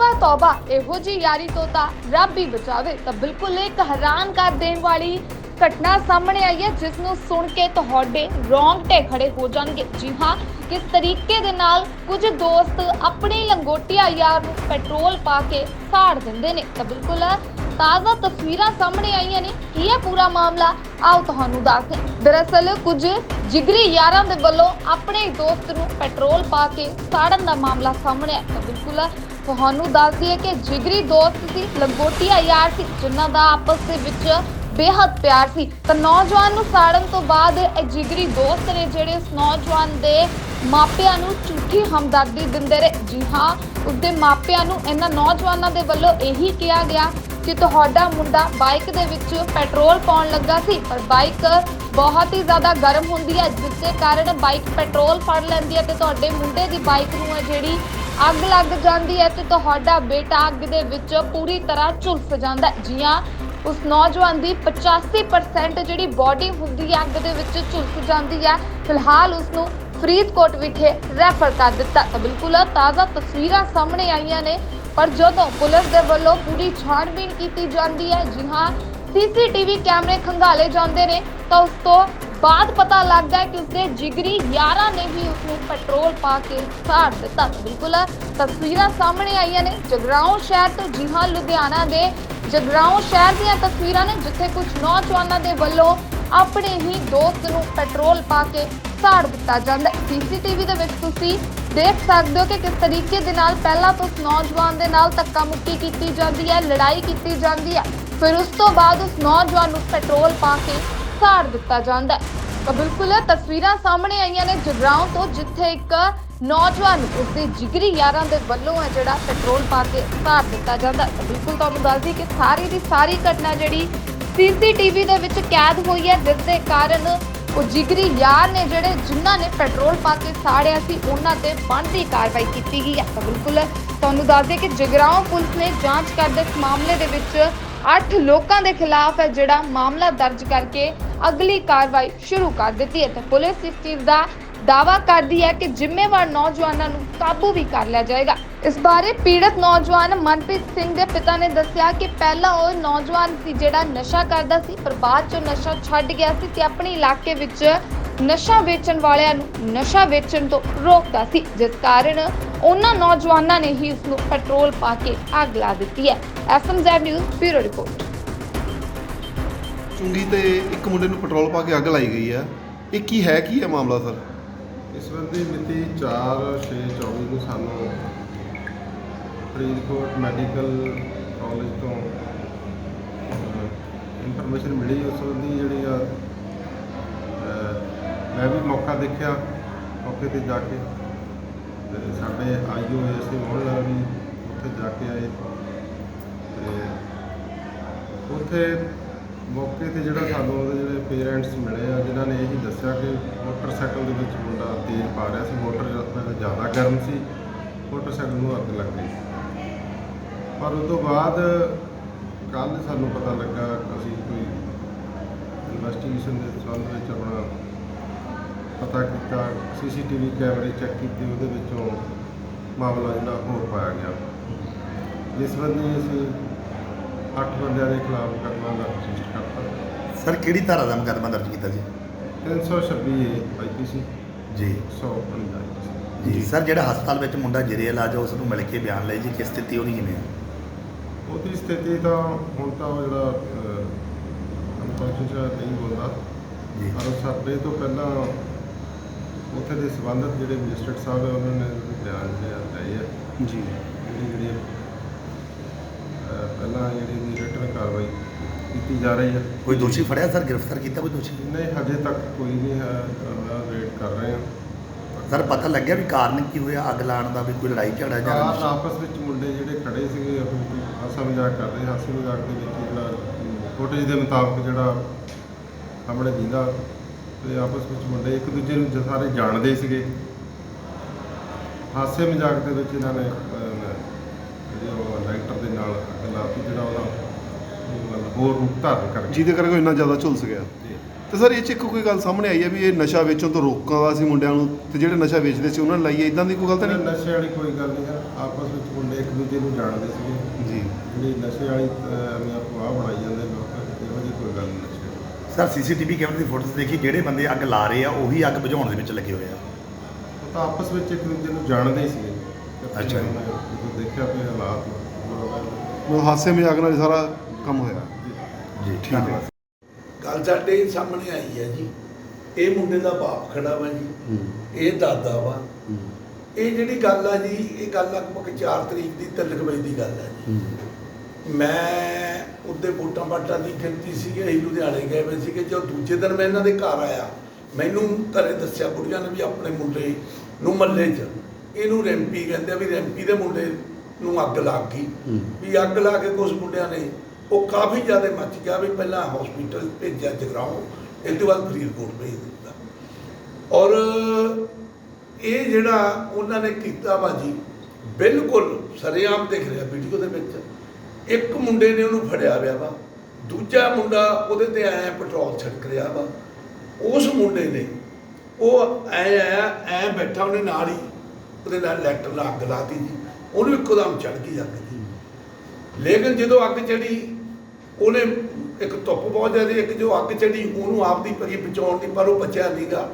ਤੋਬਾ, ਤੌਬਾ, ਇਹੋ ਜੀ ਯਾਰੀ ਤੋਂ ਤਾਂ ਰੱਬ ਹੀ ਬਚਾਵੇ। ਤਾਂ ਬਿਲਕੁਲ ਇੱਕ ਹੈਰਾਨ ਕਰ ਦੇਣ ਵਾਲੀ ਘਟਨਾ ਸਾਹਮਣੇ ਆਈ ਹੈ, ਜਿਸ ਨੂੰ ਸੁਣ ਕੇ ਤੁਹਾਡੇ ਰੋਂਗਟੇ ਖੜੇ ਹੋ ਜਾਣਗੇ। ਜੀ ਹਾਂ ਕਿਸ ਤਰੀਕੇ ਦੇ ਨਾਲ ਕੁਝ ਦੋਸਤ ਆਪਣੀ ਲੰਗੋਟੀਆ ਯਾਰ ਨੂੰ ਪੈਟਰੋਲ ਪਾ ਕੇ ਸਾੜ ਦਿੰਦੇ ਨੇ? ਤਾਂ ਬਿਲਕੁਲ ਤਾਜ਼ਾ ਤਸਵੀਰਾਂ ਸਾਹਮਣੇ ਆਈਆਂ ਨੇ। ਕੀ ਹੈ ਪੂਰਾ ਮਾਮਲਾ? ਆਓ ਤੁਹਾਨੂੰ ਦੱਸਦੇ ਦਰਅਸਲ ਕੁਝ ਜਿਗਰੀ ਯਾਰਾਂ ਦੇ ਵੱਲੋਂ ਆਪਣੇ ਹੀ ਦੋਸਤ ਨੂੰ ਪੈਟਰੋਲ ਪਾ ਕੇ ਸਾੜਨ ਦਾ ਮਾਮਲਾ ਸਾਹਮਣੇ ਆਇਆ। ਤਾਂ ਬਿਲਕੁਲ ਤੁਹਾਨੂੰ ਦੱਸ ਦਈਏ ਕਿ ਜਿਗਰੀ ਦੋਸਤ ਸੀ, ਲੰਗੋਟੀਆ ਯਾਰ ਸੀ, ਜਿਨ੍ਹਾਂ ਦਾ ਆਪਸ ਦੇ ਵਿੱਚ ਬੇਹੱਦ ਪਿਆਰ ਸੀ। ਤਾਂ ਨੌਜਵਾਨ ਨੂੰ ਸਾੜਨ ਤੋਂ ਬਾਅਦ ਇਹ ਜਿਗਰੀ ਦੋਸਤ ਨੇ ਜਿਹੜੇ ਉਸ ਨੌਜਵਾਨ ਦੇ ਮਾਪਿਆਂ ਨੂੰ ਝੂਠੀ ਹਮਦਰਦੀ ਦਿੰਦੇ ਰਹੇ। ਜੀ ਹਾਂ, ਉਸਦੇ ਮਾਪਿਆਂ ਨੂੰ ਇਹਨਾਂ ਨੌਜਵਾਨਾਂ ਦੇ ਵੱਲੋਂ ਇਹੀ ਕਿਹਾ ਗਿਆ ਕਿ ਤੁਹਾਡਾ ਮੁੰਡਾ ਬਾਈਕ ਦੇ ਵਿੱਚ ਪੈਟਰੋਲ ਪਾਉਣ ਲੱਗਾ ਸੀ, ਪਰ ਬਾਈਕ ਬਹੁਤ ਹੀ ਜ਼ਿਆਦਾ ਗਰਮ ਹੁੰਦੀ ਹੈ, ਜਿਸ ਦੇ ਕਾਰਨ ਬਾਈਕ ਪੈਟਰੋਲ ਫੜ ਲੈਂਦੀ ਹੈ ਤੇ ਤੁਹਾਡੇ ਮੁੰਡੇ ਦੀ ਬਾਈਕ ਨੂੰ ਹੈ ਜਿਹੜੀ ਅੱਗ ਲੱਗ ਜਾਂਦੀ ਹੈ ਤੇ ਤੁਹਾਡਾ ਬੇਟਾ ਅੱਗ ਦੇ ਵਿੱਚ ਪੂਰੀ ਤਰ੍ਹਾਂ ਝੁਲਸ ਜਾਂਦਾ ਜੀ ਹਾਂ ਉਸ ਨੌਜਵਾਨ ਦੀ 85% ਜਿਹੜੀ ਬਾਡੀ ਹੁੰਦੀ ਹੈ ਅੱਗ ਦੇ ਵਿੱਚ ਝੁਲਸ ਜਾਂਦੀ ਹੈ। ਫਿਲਹਾਲ ਉਸ ਨੂੰ ਫਰੀਦਕੋਟ ਵਿਖੇ ਰੈਫਰ ਕਰ ਦਿੱਤਾ। ਤਾਂ ਬਿਲਕੁਲ ਤਾਜ਼ਾ ਤਸਵੀਰਾਂ ਸਾਹਮਣੇ ਆਈਆਂ ਨੇ। ਪਰ ਜਦੋਂ ਪੁਲਿਸ ਦੇ ਵੱਲੋਂ ਪੂਰੀ ਛਾਣਬੀਨ ਕੀਤੀ ਜਾਂਦੀ ਹੈ, ਜੀ ਹਾਂ, ਸੀਸੀਟੀਵੀ ਕੈਮਰੇ ਖੰਗਾਲੇ ਜਾਂਦੇ ਨੇ, ਤਾਂ ਉਸ ਤੋਂ ਬਾਅਦ ਪਤਾ ਲੱਗਦਾ ਕਿ ਉਸਦੇ ਜਿਗਰੀ ਯਾਰਾਂ ਨੇ ਵੀ ਉਸ ਨੂੰ ਪੈਟਰੋਲ ਪਾ ਕੇ ਸਾੜ ਦਿੱਤਾ। ਬਿਲਕੁਲ ਤਸਵੀਰਾਂ ਸਾਹਮਣੇ ਆਈਆਂ ਨੇ। ਜਗਰਾਉਂ ਸ਼ਹਿਰ ਤੋਂ ਜੀ ਹਾਂ ਲੁਧਿਆਣਾ ਦੇ ਜਗਰਾਉਂ ਸ਼ਹਿਰ ਦੀਆਂ ਤਸਵੀਰਾਂ ਨੇ ਜਿੱਥੇ ਕੁਝ ਨੌਜਵਾਨਾਂ ਦੇ ਵੱਲੋਂ ਆਪਣੇ ਹੀ ਦੋਸਤ ਨੂੰ ਪੈਟਰੋਲ ਪਾ ਕੇ ਸਾੜ ਦਿੱਤਾ ਜਾਂਦਾ ਹੈ। ਸੀਸੀਟੀਵੀ ਦੇ ਵਿੱਚ ਤੁਸੀਂ ਦੇਖ ਸਕਦੇ ਹੋ ਕਿ ਕਿਸ ਤਰੀਕੇ ਦੇ ਨਾਲ ਪਹਿਲਾਂ ਤਾਂ ਉਸ ਨੌਜਵਾਨ ਦੇ ਨਾਲ ਧੱਕਾ ਮੁੱਕੀ ਕੀਤੀ ਜਾਂਦੀ ਹੈ, ਲੜਾਈ ਕੀਤੀ ਜਾਂਦੀ ਹੈ। ਫਿਰ ਉਸ ਤੋਂ ਬਾਅਦ ਉਸ ਨੌਜਵਾਨ ਨੂੰ ਪੈਟਰੋਲ ਪਾ ਕੇ ਸਾੜ ਦਿੱਤਾ ਜਾਂਦਾ ਹੈ। ਤਾਂ ਬਿਲਕੁਲ ਤਸਵੀਰਾਂ ਸਾਹਮਣੇ ਆਈਆਂ ਨੇ ਜਗਰਾਉਂ ਤੋਂ, ਜਿੱਥੇ ਇੱਕ ਨੌਜਵਾਨ ਉਸਦੇ ਜਿਗਰੀ ਯਾਰਾਂ ਦੇ ਵੱਲੋਂ ਹੈ ਜਿਹੜਾ ਪੈਟਰੋਲ ਪਾ ਕੇ ਉਤਾਰ ਦਿੱਤਾ ਜਾਂਦਾ ਹੈ। ਤਾਂ ਬਿਲਕੁਲ ਤੁਹਾਨੂੰ ਦੱਸ ਕਿ ਸਾਰੀ ਦੀ ਸਾਰੀ ਘਟਨਾ ਜਿਹੜੀ ਸੀਸੀਟੀਵੀ ਦੇ ਵਿੱਚ ਕੈਦ ਹੋਈ ਹੈ ਜਿਸ ਦੇ ਕਾਰਨ ਉਹ ਜਿਗਰੀ ਯਾਰ ਨੇ ਜਿਹੜੇ ਜਿਨ੍ਹਾਂ ਨੇ ਪੈਟਰੋਲ ਪਾ ਕੇ ਸਾੜਿਆ ਸੀ, ਉਹਨਾਂ ਤੇ ਬਣਦੀ ਕਾਰਵਾਈ ਕੀਤੀ ਗਈ ਹੈ ਤਾਂ ਬਿਲਕੁਲ ਤੁਹਾਨੂੰ ਦੱਸ ਦਈਏ ਕਿ ਜਗਰਾਉਂ ਪੁਲਿਸ ਨੇ ਜਾਂਚ ਕਰਦੇ ਇਸ ਮਾਮਲੇ ਦੇ ਵਿੱਚ 8 ਲੋਕਾਂ ਦੇ ਖਿਲਾਫ ਹੈ ਜਿਹੜਾ ਮਾਮਲਾ ਦਰਜ ਕਰਕੇ ਅਗਲੀ ਕਾਰਵਾਈ ਸ਼ੁਰੂ ਕਰ ਦਿੱਤੀ ਹੈ ਤੇ ਪੁਲਿਸ ਇਸ ਚੀਜ਼ ਦਾ ਦਾਵਾ ਕਰਦੀ ਹੈ ਕਿ ਜ਼ਿੰਮੇਵਾਰ ਨੌਜਵਾਨਾਂ ਨੂੰ ਕਾਬੂ ਵੀ ਕਰ ਲਿਆ ਜਾਏਗਾ। ਇਸ ਬਾਰੇ ਪੀੜਤ ਨੌਜਵਾਨ ਮਨਪ੍ਰੀਤ ਸਿੰਘ ਦੇ ਪਿਤਾ ਨੇ ਦੱਸਿਆ ਕਿ ਪਹਿਲਾਂ ਉਹ ਨੌਜਵਾਨ ਸੀ ਜਿਹੜਾ ਨਸ਼ਾ ਕਰਦਾ ਸੀ, ਪਰ ਬਾਅਦ ਚੋਂ ਨਸ਼ਾ ਛੱਡ ਗਿਆ ਸੀ ਤੇ ਆਪਣੇ ਇਲਾਕੇ ਵਿੱਚ ਨਸ਼ਾ ਵੇਚਣ ਵਾਲਿਆਂ ਨੂੰ ਨਸ਼ਾ ਵੇਚਣ ਤੋਂ ਰੋਕਦਾ ਸੀ। ਜਿਸ ਕਾਰਨ ਉਹਨਾਂ ਨੌਜਵਾਨਾਂ ਨੇ ਹੀ ਉਸ ਨੂੰ ਪੈਟਰੋਲ ਪਾ ਕੇ ਅੱਗ ਲਾ ਦਿੱਤੀ ਹੈ। SMZ news bureau report. ਚੁੰਗੀ ਤੇ ਇੱਕ ਮੁੰਡੇ ਨੂੰ ਪੈਟਰੋਲ ਪਾ ਕੇ ਅੱਗ ਲਾਈ ਗਈ ਹੈ। ਇਹ ਕੀ ਹੈ? ਕੀ ਹੈ ਮਾਮਲਾ ਸਰ? ਇਸ ਸੰਬੰਧੀ ਮਿਤੀ 4/6/24 ਨੂੰ ਸਾਨੂੰ ਫਰੀਦਕੋਟ ਮੈਡੀਕਲ ਕਾਲਜ ਤੋਂ ਇਨਫੋਰਮੇਸ਼ਨ ਮਿਲੀ। ਉਸ ਸੰਬੰਧੀ ਜਿਹੜੀ ਆ ਮੈਂ ਵੀ ਮੌਕਾ ਦੇਖਿਆ, ਮੌਕੇ ਤੇ ਜਾ ਕੇ। ਤੇ ਸਾਡੇ ਆਈਓ ਐਸਏ ਮੋਹਲਾ ਵੀ ਉੱਥੇ ਜਾ ਕੇ ਆਏ। ਤੇ ਉੱਥੇ ਮੌਕੇ ਤੇ ਜਿਹੜਾ ਸਾਨੂੰ ਉਹਦੇ ਜਿਹੜੇ ਪੇਰੈਂਟਸ ਮਿਲੇ ਆ, ਜਿਨ੍ਹਾਂ ਨੇ ਇਹੀ ਦੱਸਿਆ ਕਿ ਮੋਟਰਸਾਈਕਲ ਦੇ ਵਿੱਚ ਮੁੰਡਾ ਤੇਲ ਪਾ ਰਿਹਾ ਸੀ, ਮੋਟਰ ਜ਼ਿਆਦਾ ਗਰਮ ਸੀ, ਮੋਟਰਸਾਈਕਲ ਨੂੰ ਅੱਗ ਲੱਗ ਗਈ। ਪਰ ਉਸ ਤੋਂ ਬਾਅਦ ਕੱਲ ਸਾਨੂੰ ਪਤਾ ਲੱਗਾ ਅਸੀਂ ਕੋਈ ਇਨਵੈਸਟੀਗੇਸ਼ਨ ਦੇ ਸੰਬੰਧ ਵਿੱਚ ਆਪਣਾ ਪਤਾ ਕੀਤਾ ਸੀਸੀਟੀਵੀ ਕੈਮਰੇ ਚੈੱਕ ਕੀਤੇ ਉਹਦੇ ਵਿੱਚੋਂ ਮਾਮਲਾ ਜਿਹੜਾ ਹੋਰ ਪਾਇਆ ਗਿਆ। ਜਿਸ ਸੰਬੰਧੀ ਅਸੀਂ ਅੱਠ ਬੰਦਿਆਂ ਦੇ ਖਿਲਾਫ ਮੁਕੱਦਮਾ ਦਰਜ ਕਰਤਾ ਸਰ ਕਿਹੜੀ ਧਾਰਾ ਦਾ ਮੁਕੱਦਮਾ ਦਰਜ ਕੀਤਾ ਜੀ? 326 ਏ ਆਈਪੀਸੀ ਜੀ। 150 ਜੀ। ਸਰ ਜਿਹੜਾ ਹਸਪਤਾਲ ਵਿੱਚ ਮੁੰਡਾ ਜੇਰੇ ਇਲਾਜ ਆ ਉਸ ਨੂੰ ਮਿਲ ਕੇ ਬਿਆਨ ਲਈ ਜੀ ਕਿਸ ਸਥਿਤੀ ਉਹਦੀ ਕਿਵੇਂ ਆ? ਉਹਦੀ ਸਥਿਤੀ ਤਾਂ ਹੁਣ ਤਾਂ ਉਹ ਜਿਹੜਾ ਅਨਕੌਂਸ਼ੀਅਸ ਨਹੀਂ ਬੋਲਦਾ। ਜੀ। ਪਰ ਸਾਡੇ ਤੋਂ ਪਹਿਲਾਂ ਉੱਥੇ ਦੇ ਸੰਬੰਧਿਤ ਜਿਹੜੇ ਮੈਜਿਸਟਰੇਟ ਸਾਹਿਬ ਹੈ ਉਹਨਾਂ ਨੇ ਬਿਆਨ ਜਿਹੜਾ ਲਏ ਆ। ਜੀ। ਜਿਹੜੀ ਜਿਹੜੀ ਅਹ, ਪਹਿਲਾਂ ਜਿਹੜੀ ਦੀ ਰਿਟਰਨ ਕਾਰਵਾਈ ਕੀਤੀ ਜਾ ਰਹੀ ਹੈ ਕੋਈ ਦੋਸ਼ੀ ਫੜਿਆ ਸਰ? ਗ੍ਰਿਫਤਾਰ ਕੀਤਾ ਕੋਈ ਦੋਸ਼ੀ? ਨਹੀਂ ਹਜੇ ਤੱਕ ਕੋਈ ਨਹੀਂ ਹੈ ਵੇਟ ਕਰ ਰਹੇ ਹਾਂ ਸਰ ਪਤਾ ਲੱਗਿਆ ਵੀ ਕਾਰਨ ਕੀ ਹੋਇਆ ਅੱਗ ਲਾਉਣ ਦਾ ਵੀ ਕੋਈ ਲੜਾਈ ਝਗੜਾ ਜਾਂ ਨਸ਼ਾ? ਆਪਸ ਵਿੱਚ ਮੁੰਡੇ ਜਿਹੜੇ ਖੜੇ ਸੀਗੇ ਉਹ ਕੋਈ ਹਾਸਾ ਮਜ਼ਾਕ ਕਰਦੇ ਹਾਸੇ ਮਜ਼ਾਕ ਦੇ ਵਿੱਚ ਜਿਹੜਾ ਫੁਟੇਜ ਦੇ ਮੁਤਾਬਕ ਜਿਹੜਾ ਸਾਹਮਣੇ ਦਿੰਦਾ। ਤੇ ਆਪਸ ਵਿੱਚ ਮੁੰਡੇ ਇੱਕ ਦੂਜੇ ਨੂੰ ਜ- ਸਾਰੇ ਜਾਣਦੇ ਸੀਗੇ। ਹਾਸੇ ਮਜ਼ਾਕ ਦੇ ਵਿੱਚ ਇਹਨਾਂ ਨੇ ਅਹ, ਜਿਹੜੇ ਉਹ ਦੇ ਨਾਲ ਅੱਗ ਲਾਤੀ ਜਿਹੜਾ ਉਹਦਾ ਹੋਰ ਰੂਪ ਧਾਰਨ ਕਰ ਗਿਆ। ਜਿਹਦੇ ਕਰਕੇ ਉਹ ਇੰਨਾ ਜ਼ਿਆਦਾ ਝੁਲਸ ਗਿਆ। ਜੀ। ਤੇ ਸਰ ਇਹ ਚ ਇੱਕ ਕੋਈ ਗੱਲ ਸਾਹਮਣੇ ਆਈ ਹੈ ਵੀ ਇਹ ਨਸ਼ਾ ਵੇਚਣ ਤੋਂ ਰੋਕਣ ਦਾ ਸੀ ਮੁੰਡਿਆਂ ਨੂੰ ਤੇ ਜਿਹੜੇ ਨਸ਼ਾ ਵੇਚਦੇ ਸੀ ਉਹਨਾਂ ਨੇ ਲਾਈ ਹੈ? ਇਦਾਂ ਦੀ ਕੋਈ ਗੱਲ ਤਾਂ ਨਹੀਂ? ਨਸ਼ੇ ਵਾਲੀ ਕੋਈ ਗੱਲ ਨਹੀਂ ਹੈ। ਆਪਸ ਵਿੱਚ ਮੁੰਡੇ ਇੱਕ ਦੂਜੇ ਨੂੰ ਜਾਣਦੇ ਸੀਗੇ। ਜੀ। ਜਿਹੜੀ ਨਸ਼ੇ ਵਾਲੀ ਮੈਂ ਅਫਵਾਹ ਬਣਾਈ ਜਾਂਦੇ ਇਹੋ ਜਿਹੀ ਕੋਈ ਗੱਲ ਨਹੀਂ ਨਸ਼ੇ ਵਾਲੀ। ਸਰ ਸੀਸੀਟੀਵੀ ਕੈਮਰੇ ਦੀ ਫੋਟੋਸ ਦੇਖੀ ਜਿਹੜੇ ਬੰਦੇ ਅੱਗ ਲਾ ਰਹੇ ਆ ਉਹੀ ਅੱਗ ਬੁਝਾਉਣ ਦੇ ਵਿੱਚ ਲੱਗੇ ਹੋਏ ਆ। ਉਹ ਤਾਂ ਆਪਸ ਵਿੱਚ ਇੱਕ ਦੂਜੇ ਨੂੰ ਜਾਣਦੇ ਹੀ ਸੀਗੇ। ਅੱਛਾ ਜੀ। ਜਦੋਂ ਦੇਖਿਆ ਵੀ ਹਾਲਾਤ ਮਤਲਬ ਹਾਸੇ ਮਜ਼ਾਕ ਨਾਲ ਹੀ ਸਾਰਾ ਕੰਮ ਹੋਇਆ। ਜੀ ਠੀਕ ਹੈ। ਗੱਲ ਸਾਡੇ ਸਾਹਮਣੇ ਆਈ ਹੈ ਜੀ। ਇਹ ਮੁੰਡੇ ਦਾ ਬਾਪ ਖੜਾ ਵਾ ਜੀ। ਇਹ ਦਾਦਾ ਵਾ। ਇਹ ਜਿਹੜੀ ਗੱਲ ਆ ਜੀ ਇਹ ਗੱਲ ਲਗਭਗ 4 ਤਰੀਕ ਦੀ ਤਿਲਕ ਵਜੇ ਦੀ ਗੱਲ ਹੈ ਜੀ। ਮੈਂ ਉੱਤੇ ਵੋਟਾਂ ਬਾਟਾਂ ਦੀ ਗਿਣਤੀ ਸੀਗੀ ਅਸੀਂ ਲੁਧਿਆਣੇ ਗਏ ਹੋਏ ਸੀਗੇ। ਜਦੋਂ ਦੂਜੇ ਦਿਨ ਮੈਂ ਇਹਨਾਂ ਦੇ ਘਰ ਆਇਆ ਮੈਨੂੰ ਘਰੇ ਦੱਸਿਆ ਬੁੜੀਆਂ ਨੇ ਵੀ ਆਪਣੇ ਮੁੰਡੇ ਨੂੰ ਮੱਲੇ 'ਚ। ਇਹਨੂੰ ਰੈਂਪੀ ਕਹਿੰਦੇ ਆ ਵੀ ਰੈਂਪੀ ਦੇ ਮੁੰਡੇ ਨੂੰ ਅੱਗ ਲੱਗ ਗਈ। ਵੀ ਅੱਗ ਲਾ ਕੇ ਕੁਝ ਮੁੰਡਿਆਂ ਨੇ ਉਹ ਕਾਫੀ ਜ਼ਿਆਦਾ ਮੱਚ ਗਿਆ ਵੀ ਪਹਿਲਾਂ ਹਸਪੀਟਲ ਭੇਜਿਆ ਜਗਰਾਉਂ ਇਸ ਤੋਂ ਬਾਅਦ ਫਰੀਦਕੋਟ ਭੇਜ ਦਿੱਤਾ। ਔਰ ਇਹ ਜਿਹੜਾ ਉਹਨਾਂ ਨੇ ਕੀਤਾ ਵਾ ਜੀ ਬਿਲਕੁਲ ਸਰੇਆਮ ਦਿਖ ਰਿਹਾ ਵੀਡੀਓ ਦੇ ਵਿੱਚ। ਇੱਕ ਮੁੰਡੇ ਨੇ ਉਹਨੂੰ ਫੜਿਆ ਹੋਇਆ ਵਾ, ਦੂਜਾ ਮੁੰਡਾ ਉਹਦੇ ਤੇ ਆਇਆ ਪੈਟਰੋਲ ਛਿੜਕ ਰਿਹਾ ਵਾ। ਉਸ ਮੁੰਡੇ ਨੇ ਉਹ ਐ ਆਇਆ, ਐ ਬੈਠਾ ਉਹਨੇ ਨਾਲ ਹੀ, ਉਹਦੇ ਨਾਲ ਲੈਟਰ ਨਾਲ ਅੱਗ ਲਾਤੀ ਜੀ। ਉਹਨੂੰ ਇੱਕੋਦਮ ਚੜ ਗਈ ਅੱਗ ਜੀ। ਲੇਕਿਨ ਜਦੋਂ ਅੱਗ ਚੜੀ ਉਹਨੇ ਇੱਕ ਧੁੱਪ ਬਹੁਤ ਜ਼ਿਆਦਾ ਇੱਕ ਜੋ ਅੱਗ ਚੜੀ ਉਹਨੂੰ ਆਪਦੀ ਪਰੀ ਬਚਾਉਣ ਦੀ, ਪਰ ਉਹ ਬਚਿਆ ਨਹੀਂਗਾ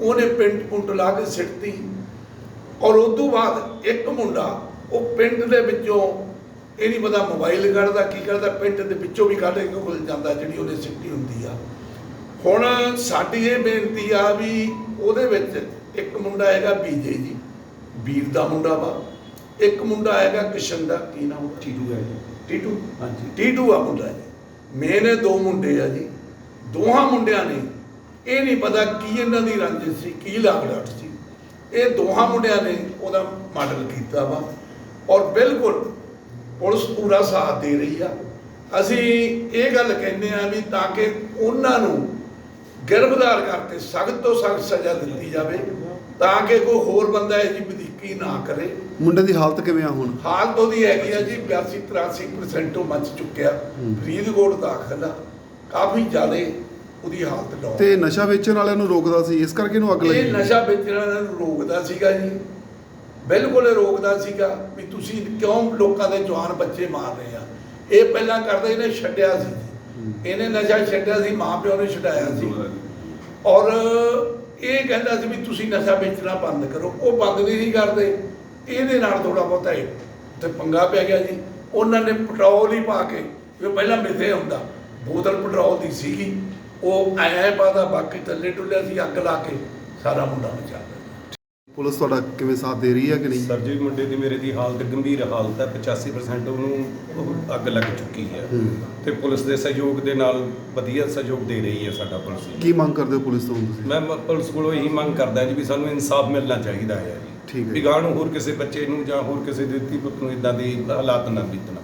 ਉਹਨੇ ਪਿੰਡ ਪੁੰਟ ਲਾ ਕੇ ਸਿੱਟਤੀ ਔਰ ਉਸ ਤੋਂ ਬਾਅਦ ਇੱਕ ਮੁੰਡਾ, ਉਹ ਪਿੰਡ ਦੇ ਵਿੱਚੋਂ ਇਹ ਨਹੀਂ ਪਤਾ ਮੋਬਾਈਲ ਕੱਢਦਾ ਕੀ ਕਰਦਾ ਪਿੰਡ ਦੇ ਵਿੱਚੋਂ ਵੀ ਕੱਢ ਕੇ ਕੋਲ ਜਾਂਦਾ ਜਿਹੜੀ ਉਹਨੇ ਸਿੱਟੀ ਹੁੰਦੀ ਆ। ਹੁਣ ਸਾਡੀ ਇਹ ਬੇਨਤੀ ਆ ਵੀ ਉਹਦੇ ਵਿੱਚ ਇੱਕ ਮੁੰਡਾ ਹੈਗਾ ਬੀਜੇ ਜੀ ਵੀਰ ਦਾ ਮੁੰਡਾ ਵਾ। ਇੱਕ ਮੁੰਡਾ ਹੈਗਾ ਕਿਸ਼ਨ ਦਾ ਕੀ ਨਾਮ ਟੀਟੂ ਹੈ ਜੀ। ਟੀਟੂ? ਹਾਂਜੀ। ਟੀਟੂ ਆ ਮੁੰਡਾ ਜੀ। ਮੇਨ ਇਹ ਦੋ ਮੁੰਡੇ ਆ ਜੀ। ਦੋਹਾਂ ਮੁੰਡਿਆਂ ਨੇ ਇਹ ਨਹੀਂ ਪਤਾ ਕੀ ਇਹਨਾਂ ਦੀ ਰੰਜਿਸ਼ ਸੀ ਕੀ ਲਾਗਡਾਟ ਸੀ। ਇਹ ਦੋਹਾਂ ਮੁੰਡਿਆਂ ਨੇ ਉਹਦਾ ਮਾਡਲ ਕੀਤਾ ਵਾ। ਔਰ ਬਿਲਕੁਲ ਪੁਲਿਸ ਪੂਰਾ ਸਾਥ ਦੇ ਰਹੀ ਆ। ਅਸੀਂ ਇਹ ਗੱਲ ਕਹਿੰਦੇ ਆ ਵੀ ਤਾਂ ਕਿ ਉਹਨਾਂ ਨੂੰ ਗਿਰਫਤਾਰ ਕਰਕੇ ਸਖਤ ਤੋਂ ਸਖਤ ਸਜ਼ਾ ਦਿੱਤੀ ਜਾਵੇ ਤਾਂ ਕਿ ਕੋਈ ਹੋਰ ਬੰਦਾ ਇਹ ਜੀ ਵਧੀਕੀ ਨਾ ਕਰੇ। ਮੁੰਡੇ ਦੀ ਹਾਲਤ ਕਿਵੇਂ ਆ ਹੁਣ? ਹਾਲਤ ਉਹਦੀ ਹੈਗੀ ਆ ਜੀ 82 83% ਉਹ ਮੱਚ ਚੁੱਕਿਆ। ਫਰੀਦਕੋਟ ਦਾਖਲ ਆ। ਕਾਫੀ ਜ਼ਿਆਦਾ ਉਹਦੀ ਹਾਲਤ ਡਾਊਨ ਤੇ ਨਸ਼ਾ ਵੇਚਣ ਵਾਲਿਆਂ ਨੂੰ ਰੋਕਦਾ ਸੀ ਇਸ ਕਰਕੇ ਇਹਨੂੰ ਅੱਗ ਇਹ ਲੱਗੀ ਨਸ਼ਾ ਵੇਚਣ ਵਾਲਿਆਂ ਨੂੰ ਰੋਕਦਾ ਸੀਗਾ ਜੀ। ਬਿਲਕੁਲ ਇਹ ਰੋਕਦਾ ਸੀਗਾ ਵੀ ਤੁਸੀਂ ਕਿਉਂ ਲੋਕਾਂ ਦੇ ਜਵਾਨ ਬੱਚੇ ਮਾਰ ਰਹੇ ਆ। ਇਹ ਪਹਿਲਾਂ ਕਰਦਾ ਇਹਨੇ ਛੱਡਿਆ ਸੀ। ਇਹਨੇ ਨਸ਼ਾ ਛੱਡਿਆ ਸੀ ਮਾਂ ਪਿਓ ਨੇ ਛਡਾਇਆ ਸੀ। ਔਰ ਇਹ ਕਹਿੰਦਾ ਸੀ ਵੀ ਤੁਸੀਂ ਨਸ਼ਾ ਵੇਚਣਾ ਬੰਦ ਕਰੋ। ਉਹ ਬੰਦ ਨਹੀਂ ਸੀ ਕਰਦੇ। ਇਹਦੇ ਨਾਲ ਥੋੜਾ ਬਹੁਤਾ ਇਹ ਤੇ ਪੰਗਾ ਪੈ ਗਿਆ ਜੀ। ਉਹਨਾਂ ਨੇ ਪੈਟਰੋਲ ਹੀ ਪਾ ਕੇ, ਜੋ ਪਹਿਲਾਂ ਮਿੱਥੇ ਹੁੰਦਾ, ਬੋਤਲ ਪੈਟਰੋਲ ਦੀ ਸੀਗੀ, ਉਹ ਐ ਪਾਦਾ, ਬਾਕੀ ਥੱਲੇ ਟੁੱਲਿਆ ਸੀ, ਅੱਗ ਲਾ ਕੇ ਸਾਰਾ ਮੁੰਡਾ ਮਚਾ ਪੁਲਿਸ ਤੁਹਾਡਾ ਕਿਵੇਂ ਸਾਥ ਦੇ ਰਹੀ ਹੈ ਕਿ ਨਹੀਂ? ਸਰ ਜੀ ਮੁੰਡੇ ਦੀ ਮੇਰੇ ਦੀ ਹਾਲਤ ਗੰਭੀਰ ਹਾਲਤ ਹੈ 85% ਉਹਨੂੰ ਉਹ ਅੱਗ ਲੱਗ ਚੁੱਕੀ ਹੈ। ਤੇ ਪੁਲਿਸ ਦੇ ਸਹਿਯੋਗ ਦੇ ਨਾਲ ਵਧੀਆ ਸਹਿਯੋਗ ਦੇ ਰਹੀ ਹੈ ਸਾਡਾ ਪੁਲਿਸ ਕੀ ਮੰਗ ਕਰਦੇ ਹੋ ਪੁਲਿਸ ਤੋਂ ਤੁਸੀਂ? ਮੈਂ ਮ- ਪੁਲਿਸ ਕੋਲੋਂ ਇਹੀ ਮੰਗ ਕਰਦਾ ਜੀ ਵੀ ਸਾਨੂੰ ਇਨਸਾਫ ਮਿਲਣਾ ਚਾਹੀਦਾ ਹੈ ਜੀ। ਠੀਕ ਹੈ। ਵੀ ਗਾਂਹ ਨੂੰ ਹੋਰ ਕਿਸੇ ਬੱਚੇ ਨੂੰ ਜਾਂ ਹੋਰ ਕਿਸੇ ਦੇ ਧੀ ਪੁੱਤ ਨੂੰ ਇਦਾਂ ਦੀ ਹਾਲਾਤ ਨਾ ਬੀਤਣਾ।